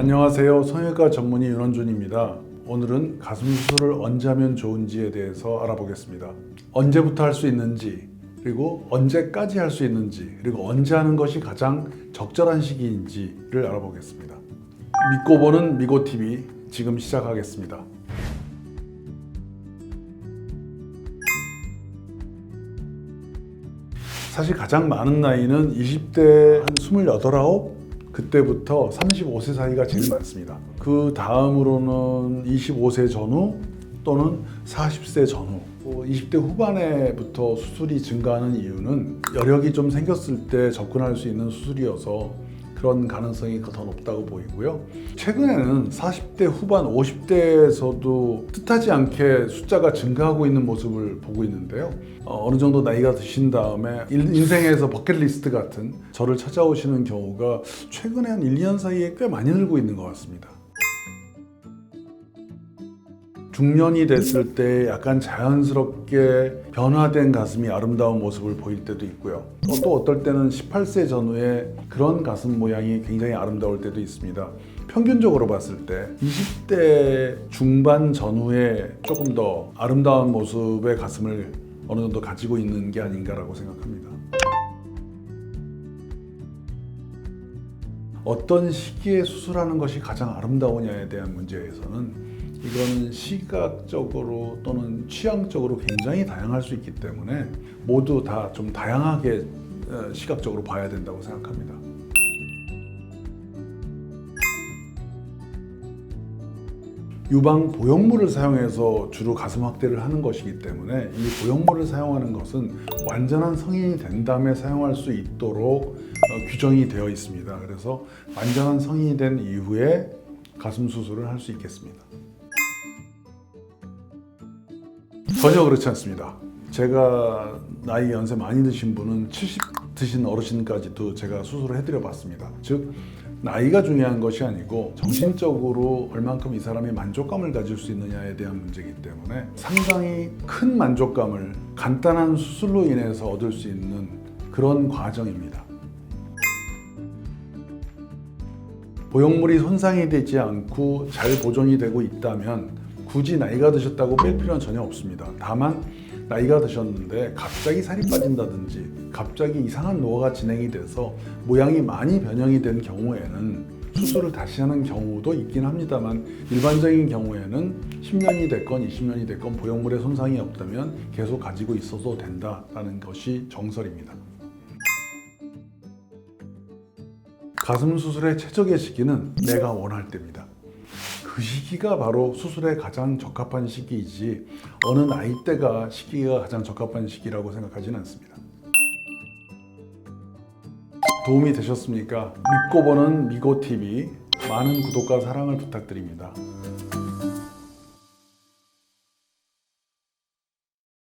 안녕하세요. 성형외과 전문의 윤원준입니다. 오늘은 가슴 수술을 언제 하면 좋은지에 대해서 알아보겠습니다. 언제부터 할 수 있는지, 그리고 언제까지 할 수 있는지, 그리고 언제 하는 것이 가장 적절한 시기인지를 알아보겠습니다. 믿고 보는 미고TV 지금 시작하겠습니다. 사실 가장 많은 나이는 20대 한 28, 9 그때부터 35세 사이가 제일 많습니다. 그 다음으로는 25세 전후 또는 40세 전후. 20대 후반에부터 수술이 증가하는 이유는 여력이 좀 생겼을 때 접근할 수 있는 수술이어서 그런 가능성이 더 높다고 보이고요. 최근에는 40대 후반, 50대에서도 뜻하지 않게 숫자가 증가하고 있는 모습을 보고 있는데요. 어, 어느 정도 나이가 드신 다음에 일- 인생에서 버킷리스트 같은 저를 찾아오시는 경우가 최근에 한 1, 2년 사이에 꽤 많이 늘고 있는 것 같습니다. 중년이 됐을 때 약간 자연스럽게 변화된 가슴이 아름다운 모습을 보일 때도 있고요. 또, 또 어떨 때는 18세 전후에 그런 가슴 모양이 굉장히 아름다울 때도 있습니다. 평균적으로 봤을 때 20대 중반 전후에 조금 더 아름다운 모습의 가슴을 어느 정도 가지고 있는 게 아닌가라고 생각합니다. 어떤 시기에 수술하는 것이 가장 아름다우냐에 대한 문제에서는 이건 시각적으로 또는 취향적으로 굉장히 다양할 수 있기 때문에 모두 다 좀 다양하게 어, 시각적으로 봐야 된다고 생각합니다. 유방 보형물을 사용해서 주로 가슴 확대를 하는 것이기 때문에 이 보형물을 사용하는 것은 완전한 성인이 된 다음에 사용할 수 있도록 어, 규정이 되어 있습니다. 그래서 완전한 성인이 된 이후에 가슴 수술을 할 수 있겠습니다. 전혀 그렇지 않습니다. 제가 나이 연세 많이 드신 분은 70 드신 어르신까지도 제가 수술을 해드려 봤습니다. 즉 나이가 중요한 것이 아니고 정신적으로 얼만큼 이 사람이 만족감을 가질 수 있느냐에 대한 문제이기 때문에 상당히 큰 만족감을 간단한 수술로 인해서 얻을 수 있는 그런 과정입니다. 보형물이 손상이 되지 않고 잘 보존이 되고 있다면 굳이 나이가 드셨다고 뺄 필요는 전혀 없습니다. 다만 나이가 드셨는데 갑자기 살이 빠진다든지 갑자기 이상한 노화가 진행이 돼서 모양이 많이 변형이 된 경우에는 수술을 다시 하는 경우도 있긴 합니다만 일반적인 경우에는 10년이 됐건 20년이 됐건 보형물의 손상이 없다면 계속 가지고 있어도 된다라는 것이 정설입니다. 가슴 수술의 최적의 시기는 내가 원할 때입니다. 그 시기가 바로 수술에 가장 적합한 시기이지 어느 나이대가 시기가 가장 적합한 시기라고 생각하지는 않습니다. 도움이 되셨습니까? 믿고 보는 미고TV 많은 구독과 사랑을 부탁드립니다.